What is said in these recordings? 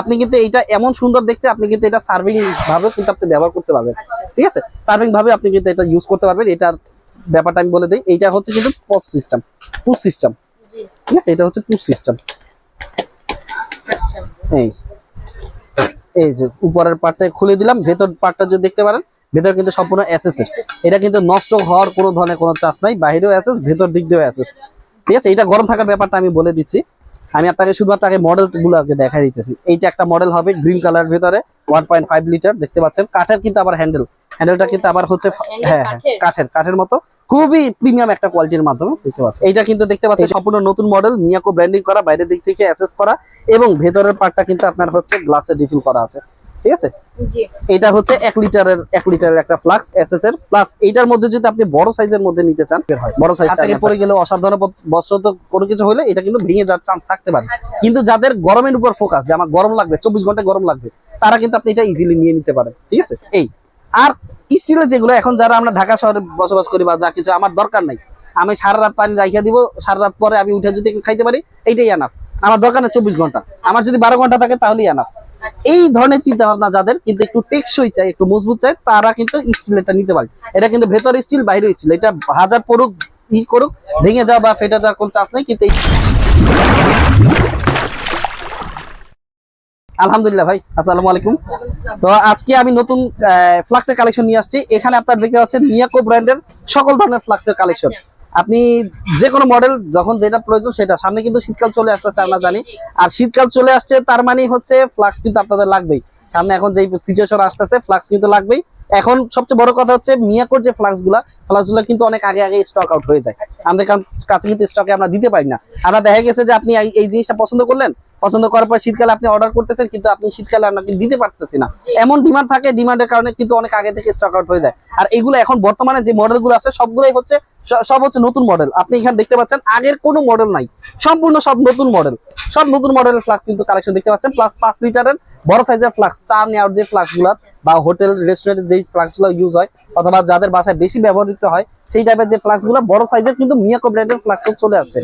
আপনি কিন্তু এটা এমন সুন্দর দেখতে, আপনি কিন্তু এটা সার্ভিং ভাবে কিন্তু আপনি ব্যবহার করতে পারবেন। ঠিক আছে? সার্ভিং ভাবে আপনি কিন্তু এটা ইউজ করতে পারবেন। এটার ব্যাপারটা আমি বলে দিই, এইটা হচ্ছে কিন্তু পস সিস্টেম পুশ সিস্টেম ঠিক আছে? এটা হচ্ছে পুশ সিস্টেম এই এই যে উপরের পার্টটা খুলে দিলাম, ভেতর পার্টটা যদি দেখতে পারেন, ভেতর কিন্তু সম্পূর্ণ অ্যাসেস এটা কিন্তু নষ্ট হওয়ার কোনো ধরনের কোনো চান্স নাই, বাইরেও অ্যাসেস ভেতর দিক দিয়েও অ্যাসেস ঠিক আছে? এটা গরম থাকার ব্যাপারটা আমি বলে দিচ্ছি। আমি আপনাকে শুধুমাত্র আগে মডেলগুলো আগে দেখাই দিতেছি। এইটা একটা মডেল হবে গ্রিন কালার ভিতরে ওয়ান পয়েন্ট ফাইভ লিটার দেখতে পাচ্ছেন? কাঠের কিন্তু আবার হ্যান্ডেল হ্যান্ডেলটা কিন্তু আবার হচ্ছে হ্যাঁ হ্যাঁ কাঠের? কাঠের কাঠের মতো। খুবই প্রিমিয়াম একটা কোয়ালিটির মাধ্যমে দেখতে পাচ্ছেন। এইটা কিন্তু দেখতে পাচ্ছেন সম্পূর্ণ নতুন মডেল মিয়াকো ব্র্যান্ডিং করা বাইরের দিক থেকে অ্যাসেস করা এবং ভেতরের পার্টটা কিন্তু আপনার হচ্ছে গ্লাসে রিফিল করা আছে। ঠিক আছে? এটা হচ্ছে এক লিটারের এক লিটারের একটা ফ্লাক্স এসএস এর। প্লাস এইটার মধ্যে যদি আপনি বড় সাইজের মধ্যে নিতে চান বড় সাইজ পরে গেলে অসাবধান বশত কোনো কিছু হলে এটা কিন্তু ভেঙে যাওয়ার চান্স থাকতে পারে। আচ্ছা। কিন্তু যাদের গরমের উপর ফোকাস যে আমার গরম লাগবে চব্বিশ ঘণ্টা গরম লাগবে তারা কিন্তু আপনি এটা ইজিলি নিয়ে নিতে পারেন। ঠিক আছে? এই। আর স্টিলের যেগুলো এখন যারা আমরা ঢাকা শহরে বসবাস করি বা যা কিছু আমার দরকার নাই। আমি সারা রাত পানি রাখিয়া দিব সারা রাত পরে আমি উঠে যদি খাইতে পারি এইটাই আনাফ আমার দরকার নেই চব্বিশ ঘণ্টা। আমার যদি বারো ঘণ্টা থাকে তাহলেই আনাফ এই ধরনের চিন্তা ভাবনা যাদের কিন্তু একটু টেকসই চাই, একটু মজবুত চাই, তারা কিন্তু স্টিল এটা নিতে পারে। এটা কিন্তু ভেতর স্টিল, বাইরে স্টিল। এটা হাজার পড়ুক ই করুক, ভেঙে যাওয়া বা ফেটে যাওয়ার কোনো চান্স নেই, কিন্তু আলহামদুলিল্লাহ ভাই, আসসালামু আলাইকুম। তো আজকে আমি নতুন ফ্লাক্সের কালেকশন নিয়ে আসছি। এখানে আপনারা দেখতে পাচ্ছেন মিয়াকো ব্র্যান্ডের সকল ধরনের ফ্লাক্সের কালেকশন আপনি যে কোনো মডেল যখন যেটা প্রয়োজন সেটা। সামনে কিন্তু শীতকাল চলে আসতেছে আমরা জানি। আর শীতকাল চলে আসছে তার মানে হচ্ছে ফ্লাক্স কিন্তু আপনাদের লাগবেই। সামনে এখন যে সিচুয়েশন আসতেছে ফ্লাক্স কিন্তু লাগবেই। এখন সবচেয়ে বড় কথা হচ্ছে মিয়াকোর যে ফ্লাক্সগুলা ফ্লাক্সগুলা কিন্তু অনেক আগে আগে স্টক আউট হয়ে যায়। আমাদের কাছে কিন্তু স্টকে আমরা দিতে পারি না। আমরা দেখা গেছে যে আপনি এই জিনিসটা পছন্দ করলেন পছন্দ করার পর শীতকালে আপনি অর্ডার করতেছেন, কিন্তু আপনি শীতকালে আপনাকে দিতে পারতেছি না। এমন ডিমান্ড থাকে ডিমান্ডের কারণে কিন্তু অনেক আগে থেকে স্টক আউট হয়ে যায়। আর এগুলো এখন বর্তমানে যে মডেলগুলো আছে, সবগুলোই হচ্ছে সব হচ্ছে নতুন মডেল আপনি এখানে দেখতে পাচ্ছেন, আগের কোনো মডেল নাই। সম্পূর্ণ সব নতুন মডেল সব নতুন মডেলের ফ্লাক্স কিন্তু কালেকশন দেখতে পাচ্ছেন প্লাস পাঁচ লিটারের বড় সাইজের ফ্লাক্স চা নেওয়ার যে ফ্লাক্সগুলা বা হোটেল রেস্টুরেন্টের যে ফ্লাক্সগুলো ইউজ হয়, অথবা যাদের বাসায় বেশি ব্যবহৃত হয়, সেই টাইপের যে ফ্লাক্সগুলো বড় সাইজের কিন্তু মিয়াকো ব্র্যান্ডের ফ্লাক্স চলে আসছে।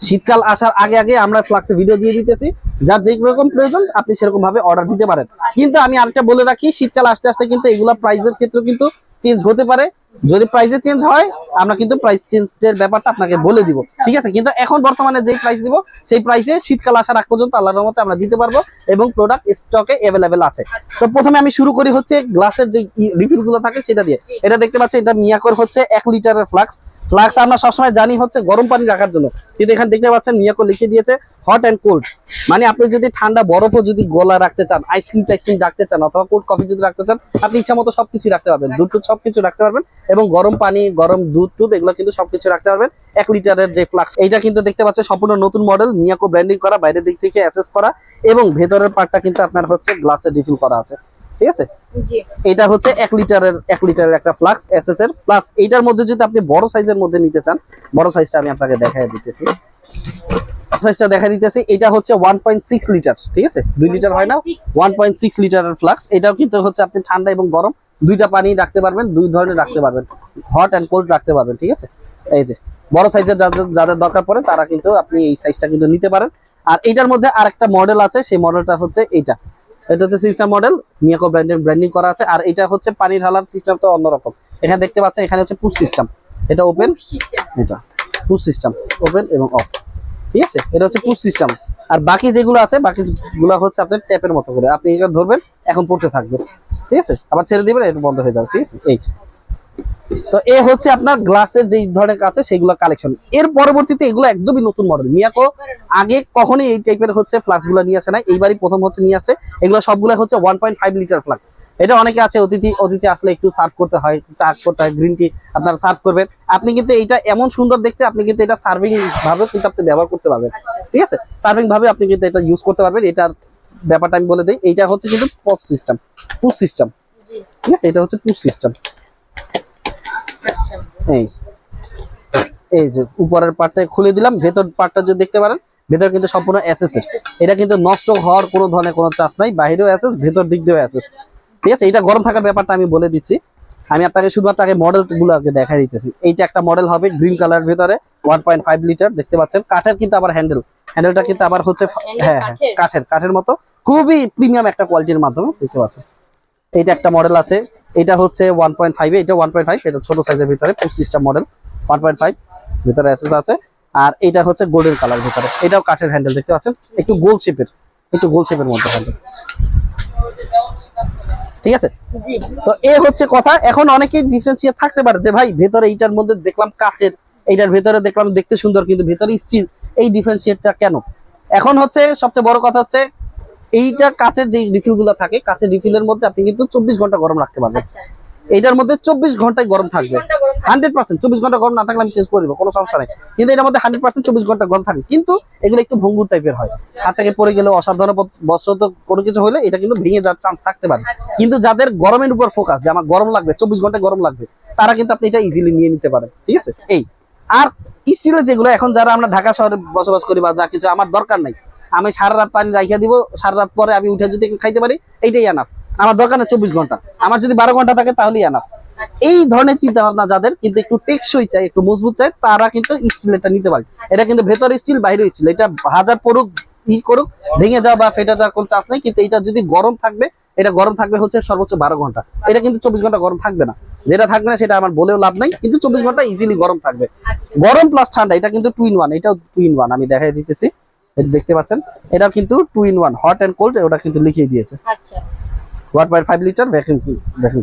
শীতকাল আসার আগে আগে আমরা ফ্লাক্সে ভিডিও দিয়ে দিতেছি। যার যে রকম প্রয়োজন, আপনি সেরকম ভাবে অর্ডার দিতে পারেন। কিন্তু আমি আরেকটা বলে রাখি, শীতকাল আসতে আসতে কিন্তু এগুলা প্রাইসের ক্ষেত্রে কিন্তু চেঞ্জ হতে পারে। যদি প্রাইসে চেঞ্জ হয়, আমরা কিন্তু প্রাইস চেঞ্জের ব্যাপারটা আপনাকে বলে দিব। ঠিক আছে? কিন্তু এখন বর্তমানে যেই প্রাইস দিব, সেই প্রাইসে শীতকাল আসার আগ পর্যন্ত আল্লাহর রহমতে আমরা দিতে পারব এবং প্রোডাক্ট স্টকে অ্যাভেলেবেল আছে। তো প্রথমে আমি শুরু করি হচ্ছে গ্লাসের যে রিফিলগুলো থাকে, সেটা দিয়ে। এটা দেখতে পাচ্ছি এটা মিয়াকোর হচ্ছে এক লিটারের ফ্লাক্স ফ্লাক্স আমরা সবসময় জানি হচ্ছে গরম পানি রাখার জন্য। কিন্তু এখানে দেখতে পাচ্ছেন মিয়াকো লিখে দিয়েছে হট অ্যান্ড কোল্ড মানে আপনি যদি ঠান্ডা বরফও যদি গোলা রাখতে চান আইসক্রিম টাইসক্রিম রাখতে চান, অথবা কোল্ড কফি যদি রাখতে চান, আপনি ইচ্ছা মতো সবকিছু রাখতে পারবেন। দুধ টুধ সবকিছু রাখতে পারবেন এবং গরম পানি, গরম দুধ টুধ এগুলো কিন্তু সবকিছু রাখতে পারবেন। এক লিটারের যে ফ্লাক্স এইটা কিন্তু দেখতে পাচ্ছেন সম্পূর্ণ নতুন মডেল মিয়াকো ব্র্যান্ডিং করা, বাইরের দিক থেকে অ্যাসেস করা এবং ভেতরের পার্টটা কিন্তু আপনার হচ্ছে গ্লাসের রিফিল করা আছে। ঠিক আছে? এটা হচ্ছে এক লিটারের এক লিটারের একটা ফ্লাক্স এসএস এর। প্লাস এইটার মধ্যে যদি আপনি বড় সাইজের মধ্যে নিতে চান বড় সাইজটা আমি আপনাকে দেখাই দিতেছি। সাইজটা দেখা দিতেছি এটা হচ্ছে ওয়ান পয়েন্ট সিক্স লিটার ঠিক আছে? দুই লিটার হয় না? ওয়ান পয়েন্ট সিক্স লিটারের ফ্লাক্স। এটাও কিন্তু হচ্ছে আপনি ঠান্ডা এবং গরম দুইটা পানি রাখতে পারবেন দুই ধরনের রাখতে পারবেন। হট অ্যান্ড কোল্ড রাখতে পারবেন ঠিক আছে? এই যে বড় সাইজের যাদের যাদের দরকার পড়ে তারা কিন্তু আপনি এই সাইজটা কিন্তু নিতে পারেন। আর এইটার মধ্যে আরেকটা মডেল আছে সেই মডেলটা হচ্ছে এইটা। এটা হচ্ছে সিমসা মডেল মিয়াকো ব্র্যান্ডের ব্র্যান্ডিং করা আছে। আর এটা হচ্ছে পানি ঢালার সিস্টেম তো অন্যরকম। এখানে দেখতে পাচ্ছেন এখানে হচ্ছে পুশ সিস্টেম এটা ওপেন এটা। পুশ সিস্টেম ওপেন এবং অফ ঠিক আছে? এটা হচ্ছে পুশ সিস্টেম আর বাকি যেগুলো আছে বাকিগুলো হচ্ছে আপনার ট্যাপের মতো করে। আপনি এটা ধরবেন এখন পড়তে থাকবে। ঠিক আছে? আবার ছেড়ে দিবেন এটা বন্ধ হয়ে যাবে। ঠিক আছে? এই। তো এ হচ্ছে আপনার গ্লাসের যেই ধরনের আছে, সেগুলো কালেকশন এর পরবর্তীতে এগুলো একদমই নতুন মডেল মিয়াকো আগে কখনোই এই টাইপের হচ্ছে ফ্লাক্সগুলো নিয়ে আসে না এইবারই প্রথম হচ্ছে নিয়ে আসছে। এগুলো সবগুলো হচ্ছে one point five litre flask এটা অনেকে আছে, অতিথি অতিথি আসলে একটু সার্ভ করতে হয়, চা করতে হয় গ্রিন টি আপনারা সার্ভ করবেন। আপনি কিন্তু এটা এমন সুন্দর দেখতে, আপনি কিন্তু এটা সার্ভিং ভাবে কিন্তু আপনি ব্যবহার করতে পারবেন। ঠিক আছে? সার্ভিং ভাবে আপনি কিন্তু এটা ইউজ করতে পারবেন। এটার ব্যাপারটা আমি বলে দিই, এইটা হচ্ছে কিন্তু পস সিস্টেম পুশ সিস্টেম ঠিক আছে? এটা হচ্ছে পুশ সিস্টেম এই। এই যে উপরের পার্টটা খুলে দিলাম ভেতর পার্টটা যদি দেখতে পারেন ভেতর কিন্তু সম্পূর্ণ অ্যাসেস এটা কিন্তু নষ্ট হওয়ার কোনো ধরনের কোনো চান্স নাই বাইরেও অ্যাসেস ভেতর দিক দিয়েও অ্যাসেস ঠিক আছে এটা গরম থাকার ব্যাপারটা আমি বলে দিচ্ছি। আমি আপনাকে শুধুমাত্র আগে মডেলগুলো আগে দেখাই দিতেছি। এইটা একটা মডেল হবে গ্রিন কালার ভিতরে ওয়ান পয়েন্ট ফাইভ লিটার দেখতে পাচ্ছেন। কাঠের কিন্তু আবার হ্যান্ডেল হ্যান্ডেলটা কিন্তু আবার হচ্ছে হ্যাঁ হ্যাঁ? কাঠের। কাঠের মতো। খুবই প্রিমিয়াম একটা কোয়ালিটির মাধ্যমে দেখতে পাচ্ছেন। এইটা একটা মডেল আছে। এটা হচ্ছে ওয়ান পয়েন্ট ফাইভ এটা ওয়ান পয়েন্ট ফাইভ এটা ছোট সাইজের ভিতরে system model one point five ভিতরে এসএস আছে। আর এটা হচ্ছে গোল্ডেন কালার ভিতরে এটাও কাঠের হ্যান্ডেল দেখতে পাচ্ছেন? একটু গোল শেপের একটু গোল শেপের মধ্যে হ্যান্ডেল ঠিক আছে? তো এ হচ্ছে কথা এখন অনেকেই ডিফারেন্সিয়েট থাকতে পারে যে ভাই ভেতরে এইটার মধ্যে দেখলাম কাচের এইটার ভেতরে দেখলাম দেখতে সুন্দর কিন্তু ভেতরে স্টিল এই ডিফারেন্সিয়েটটা কেন? এখন হচ্ছে সবচেয়ে বড় কথা হচ্ছে এইটা কাচের যে রিফিলগুলো থাকে কাচের রিফিলের মধ্যে আপনি কিন্তু চব্বিশ ঘণ্টা গরম রাখতে পারবেন। আচ্ছা। এইটার মধ্যে চব্বিশ ঘন্টায় গরম থাকবে। হান্ড্রেড পার্সেন্ট চব্বিশ ঘণ্টা গরম না থাকলে আমি চেঞ্জ করে দেবো কোনো সমস্যা নেই। কিন্তু এটার মধ্যে হান্ড্রেড পার্সেন্ট চব্বিশ ঘণ্টা গরম থাকে। কিন্তু এগুলো একটু ভঙ্গুর টাইপের হয়। হাত থেকে পড়ে গেলে অসাবধান বশত কোনো কিছু হলে এটা কিন্তু ভেঙে যাওয়ার চান্স থাকতে পারে। আচ্ছা। কিন্তু যাদের গরমের উপর ফোকাস যে আমার গরম লাগবে চব্বিশ ঘণ্টা গরম লাগবে তারা কিন্তু আপনি এটা ইজিলি নিয়ে নিতে পারেন। ঠিক আছে? এই। আর স্টিলের যেগুলো এখন যারা আমরা ঢাকা শহরে বসবাস করি বা যা কিছু আমার দরকার নাই। আমি সারা রাত পানি রাখিয়া দিব সারা রাত পরে আমি উঠে যদি খাইতে পারি এইটাই আনাফ আমার দরকার নেই চব্বিশ ঘণ্টা। আমার যদি বারো ঘণ্টা থাকে তাহলেই আনাফ আচ্ছা। এই ধরনের চিন্তা ভাবনা যাদের কিন্তু একটু টেকসই চাই একটু মজবুত চাই তারা কিন্তু স্টিল এটা নিতে পারে। এটা কিন্তু ভেতরে স্টিল বাইরে স্টিল। এটা হাজার পড়ুক ই করুক ভেঙে যাওয়া বা ফেটে যাওয়ার কোনো চান্স নেই কিন্তু এটা যদি গরম থাকবে এটা গরম থাকবে হচ্ছে সর্বোচ্চ বারো ঘণ্টা। এটা কিন্তু চব্বিশ ঘণ্টা গরম থাকবে না। যেটা থাকবে না সেটা আমার বলেও লাভ নাই কিন্তু চব্বিশ ঘণ্টা ইজিলি গরম থাকবে। আচ্ছা। গরম প্লাস ঠান্ডা এটা কিন্তু টু ইন ওয়ান এটাও টু ইন ওয়ান আমি দেখাই দিতেছি। এটা দেখতে পাচ্ছেন? এটাও কিন্তু two in one hot and cold ওটা কিন্তু লিখিয়ে দিয়েছে। আচ্ছা। One point five litre vacuum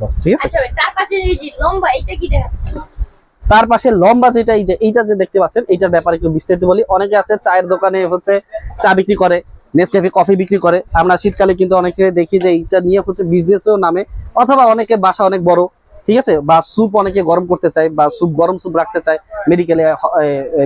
box ঠিক আছে? আচ্ছা তার পাশে এই যে লম্বা এটা কি দেখাচ্ছে? তার পাশে লম্বা যেটা এই যে এইটা যে দেখতে পাচ্ছেন এইটার ব্যাপারে একটু বিস্তারিত বলি। অনেকে আছে চায়ের দোকানে হচ্ছে চা বিক্রি করে নেসক্যাফে কফি বিক্রি করে। আমরা শীতকালে কিন্তু অনেকে দেখি যে এইটা নিয়ে হচ্ছে বিজনেসও নামে অথবা অনেকে বাসা অনেক বড় ঠিক আছে? বা স্যুপ অনেকে গরম করতে চায় বা স্যুপ গরম স্যুপ রাখতে চায় মেডিকেলে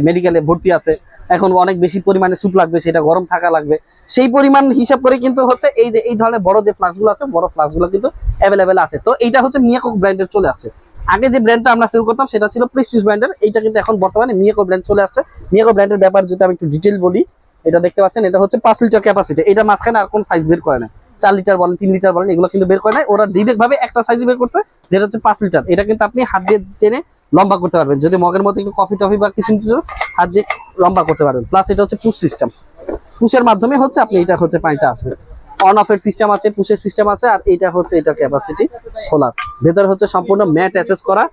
মেডিকেলে ভর্তি আছে। এখন অনেক বেশি পরিমাণে স্যুপ লাগবে, সেটা গরম থাকা লাগবে। সেই পরিমাণ হিসাব করে কিন্তু হচ্ছে এই যে, এই ধরনের বড় যে ফ্লাক্সগুলো আছে, বড় ফ্লাক্সগুলো কিন্তু অ্যাভেলেবেল আছে। তো এইটা হচ্ছে মিয়াকক ব্র্যান্ডের চলে আসছে। আগে যে ব্র্যান্ডটা আমরা সেল করতাম, সেটা ছিল প্রেস্টিজ ব্র্যান্ডের এইটা কিন্তু এখন বর্তমানে মিয়াকো ব্র্যান্ড চলে আসছে। মিয়াকো ব্র্যান্ডের ব্যাপারে যদি আমি একটু ডিটেল বলি, এটা দেখতে পাচ্ছেন, এটা হচ্ছে পাঁচ লিটার ক্যাপাসিটি এটা মাঝখানে আর কোন সাইজ বের করে না চার লিটার বলেন, তিন লিটার বলেন, এগুলো কিন্তু বের করে নাই। ওরা ডিরেক্ট ভাবে একটা সাইজ বের করছে, যেটা হচ্ছে পাঁচ লিটার এটা কিন্তু আপনি হাত দিয়ে টেনে লম্বা করতে পারবেন। যদি মগের মধ্যে একটু কফি টফি বা কিছু কিছু হাত দিয়ে লম্বা করতে পারবেন। প্লাস এটা হচ্ছে পুশ সিস্টেম পুশের মাধ্যমে হচ্ছে আপনি এটা হচ্ছে পানিটা আসবে। অন অফের সিস্টেম আছে পুশের সিস্টেম আছে আর এটা হচ্ছে এটা ক্যাপাসিটি খোলার। ভেতরে হচ্ছে সম্পূর্ণ ম্যাট অ্যাসেস করা।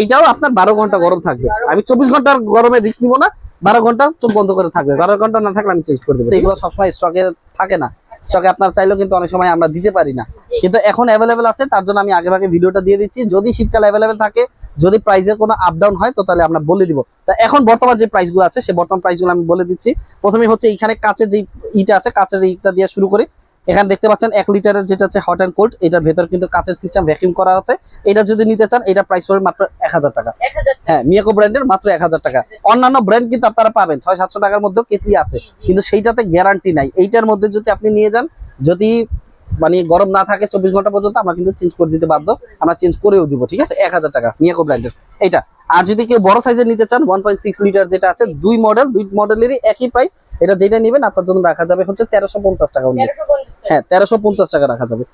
এইটাও আপনার বারো ঘণ্টা গরম থাকবে। আমি চব্বিশ ঘণ্টার গরমে রিস্ক নিবো না বারো ঘণ্টা চোখ বন্ধ করে থাকবে। বারো ঘণ্টা না থাকলে আমি চেঞ্জ করে দেবো। এগুলো সবসময় স্টকে থাকে না। স্টকে আপনার চাইলেও কিন্তু অনেক সময় আমরা দিতে পারি না। কিন্তু এখন অ্যাভেলেবেল আছে তার জন্য আমি আগে ভাগে ভিডিওটা দিয়ে দিচ্ছি। যদি শীতকাল অ্যাভেলেবেল থাকে যদি প্রাইসের কোনো আপ ডাউন হয় তো তাহলে আমরা বলে দিব। তা এখন বর্তমান যে প্রাইসগুলো আছে সে বর্তমান প্রাইসগুলো আমি বলে দিচ্ছি। প্রথমে হচ্ছে এইখানে কাছের যে ইটা আছে কাছের ইটা দিয়ে শুরু করি। এখানে দেখতে পাচ্ছেন এক লিটারের যেটা আছে হট অ্যান্ড কোল্ড এটার ভেতর কিন্তু কাঁচের সিস্টেম ভ্যাকিউম করা আছে। এটা যদি নিতে চান এটা প্রাইস পড়বে মাত্র এক হাজার টাকা। হ্যাঁ মিয়াকো ব্র্যান্ডের মাত্র এক হাজার টাকা। অন্যান্য ব্র্যান্ড কিন্তু আপনারা পাবেন ছয় সাতশো টাকার মধ্যে কেতলি আছে। কিন্তু সেইটাতে গ্যারান্টি নাই। এইটার মধ্যে যদি আপনি নিয়ে যান যদি মানে গরম না থাকে চব্বিশ ঘণ্টা পর্যন্ত আমরা কিন্তু চেঞ্জ করে দিতে বাধ্য। আমরা চেঞ্জ করেও দিব ঠিক আছে? এক হাজার টাকা মিয়াকো ব্র্যান্ডের এইটা আর যদি কেউ বড় সাইজের নিতে চান ওয়ান পয়েন্ট সিক্স লিটার যেটা আছে দুই মডেল দুই মডেলেরই একই প্রাইস এটা যেটা নেবেন আপনার জন্য রাখা যাবে হচ্ছে। তেরোশো পঞ্চাশ টাকা। হ্যাঁ তেরোশো পঞ্চাশ টাকা রাখা যাবে।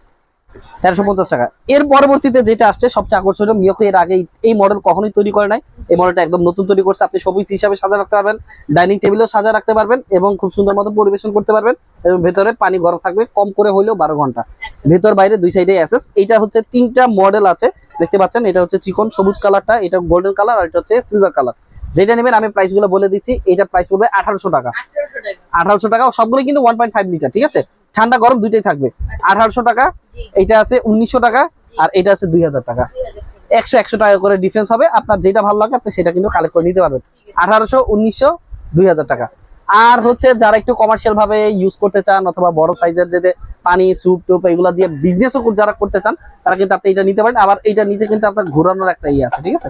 তেরোশো পঞ্চাশ টাকা। এর পরবর্তীতে যেটা আসছে সবচেয়ে আকর্ষণীয় মিয়কো এর আগে এই- মডেল কখনোই তৈরি করে নাই। এই মডেলটা একদম নতুন তৈরি করছে। আপনি সবুজ হিসাবে সাজা রাখতে পারবেন ডাইনিং টেবিলেও সাজা রাখতে পারবেন এবং খুব সুন্দর মতো পরিবেশন করতে পারবেন। এবং ভেতরে পানি গরম থাকবে কম করে হলেও বারো ঘণ্টা। ভেতর বাইরে দুই সাইডে অ্যাসেস এটা হচ্ছে তিনটা মডেল আছে দেখতে পাচ্ছেন? এটা হচ্ছে চিকন সবুজ কালারটা এটা গোল্ডেন কালার আর এটা হচ্ছে সিলভার কালার যেটা নেবেন আমি প্রাইসগুলো বলে দিচ্ছি এটা প্রাইস পড়বে আঠারোশো টাকা। আঠারোশো টাকা। সবগুলো কিন্তু ওয়ান পয়েন্ট ফাইভ লিটার ঠিক আছে? ঠান্ডা গরম দুইটাই থাকবে। আঠারোশো টাকা জি। এইটা আছে উনিশশো টাকা আর এটা আছে দুই হাজার টাকা। একশো একশো টাকা করে ডিফারেন্স হবে আপনার যেটা ভালো লাগে আপনি সেটা কিন্তু কালেক্ট করে নিতে পারবেন। আঠারোশো উনিশশো দুই হাজার টাকা। আর হচ্ছে যারা একটু কমার্শিয়াল ভাবে ইউজ করতে চান অথবা বড় সাইজের যেতে পানি স্যুপ টুপ এগুলো দিয়ে বিজনেসও যারা করতে চান তারা কিন্তু আপনি এটা নিতে পারেন। আবার এটা নিচে কিন্তু আপনার ঘোরানোর একটা ইয়ে আছে ঠিক আছে?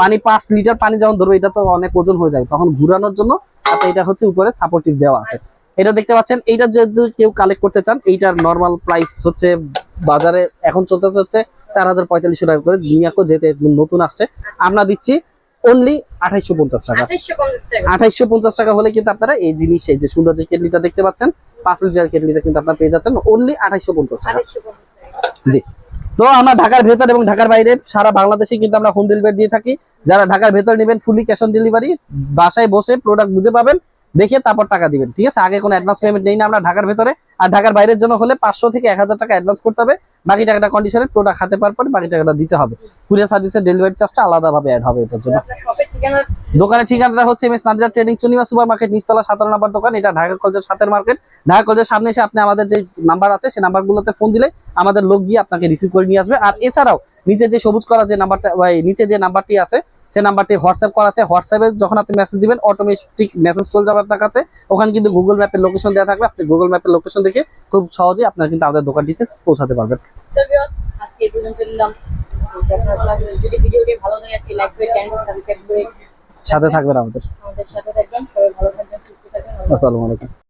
পানি পাঁচ লিটার পানি যখন ধরবে এটা তো অনেক ওজন হয়ে যায় তখন ঘুরানোর জন্য আপনি এটা হচ্ছে উপরে সাপোর্টিভ দেওয়া আছে। এটা দেখতে পাচ্ছেন এইটা যদি কেউ কালেক্ট করতে চান এইটার নর্মাল প্রাইস হচ্ছে বাজারে এখন চলতেছে হচ্ছে চার হাজার পঁয়তাল্লিশশো টাকা করে। মিয়াকো যেতে নতুন আসছে আমরা দিচ্ছি অনলি আঠাইশো পঞ্চাশ টাকা। আঠাইশশো পঞ্চাশ টাকা। আঠাইশো পঞ্চাশ টাকা হলে কিন্তু আপনারা এই জিনিস এই যে সুন্দর যে কেটলিটা দেখতে পাচ্ছেন পাঁচ লিটার কেটলিটা কিন্তু আপনারা পেয়ে যাচ্ছেন। অনলি আঠাইশো আঠাইশশো পঞ্চাশ টাকা। জি। তো আমরা ঢাকার ভেতর এবং ঢাকার বাইরে সারা বাংলাদেশে কিন্তু আমরা হোম ডেলিভারি দিয়ে থাকি। যারা ঢাকার ভেতর নেবেন ফুলি ক্যাশ অন ডেলিভারি বাসায় বসে প্রোডাক্ট বুঝে পাবেন। দেখে তারপর টাকা দিবেন ঠিক আছে? আগে কোনো অ্যাডভান্স পেমেন্ট নেই না আমরা ঢাকার ভেতরে। আর ঢাকার বাইরের জন্য হলে পাঁচশো থেকে এক হাজার টাকা অ্যাডভান্স করতে হবে। বাকি টাকাটা কন্ডিশনে প্রোডাক্ট হাতে পাওয়ার পরে বাকি টাকাটা দিতে হবে। কুরিয়ার সার্ভিসের ডেলিভারি চার্জটা আলাদাভাবে অ্যাড হবে এটার জন্য। দোকানের ঠিকানাটা হচ্ছে M S Nadira trading Chunima supermarket নিচতলা সাতান্ন নম্বর দোকান। এটা ঢাকা কলেজের সাতের মার্কেট ঢাকা কলেজের সামনে এসে আপনি আমাদের যে নাম্বার আছে সেই নাম্বারগুলোতে ফোন দিলে আমাদের লোক গিয়ে আপনাকে রিসিভ করে নিয়ে আসবে। আর এছাড়াও নিচে যে সবুজ করা যে নাম্বারটা নিচে যে নাম্বারটি আছে সেই নাম্বারটি হোয়াটসঅ্যাপ করা আছে। হোয়াটসঅ্যাপে যখন আপনি মেসেজ দিবেন অটোমেটিক মেসেজ চলে যাবে আপনার কাছে। ওখানে কিন্তু গুগল ম্যাপের লোকেশন দেওয়া থাকবে। আপনি গুগল ম্যাপের লোকেশন দেখে খুব সহজেই আপনার কিন্তু আমাদের দোকানটিতে পৌঁছাতে পারবেন। আজকে পর্যন্ত যদি আপনার লাগলে- যদি ভিডিওটি ভালো লাগে একটি লাইক করে চ্যানেলটি সাবস্ক্রাইব করে সাথে থাকবেন আমাদের। আমাদের সাথে থাকবেন। সবাই ভালো থাকবেন সুস্থ থাকবেন। আসসালামু আলাইকুম।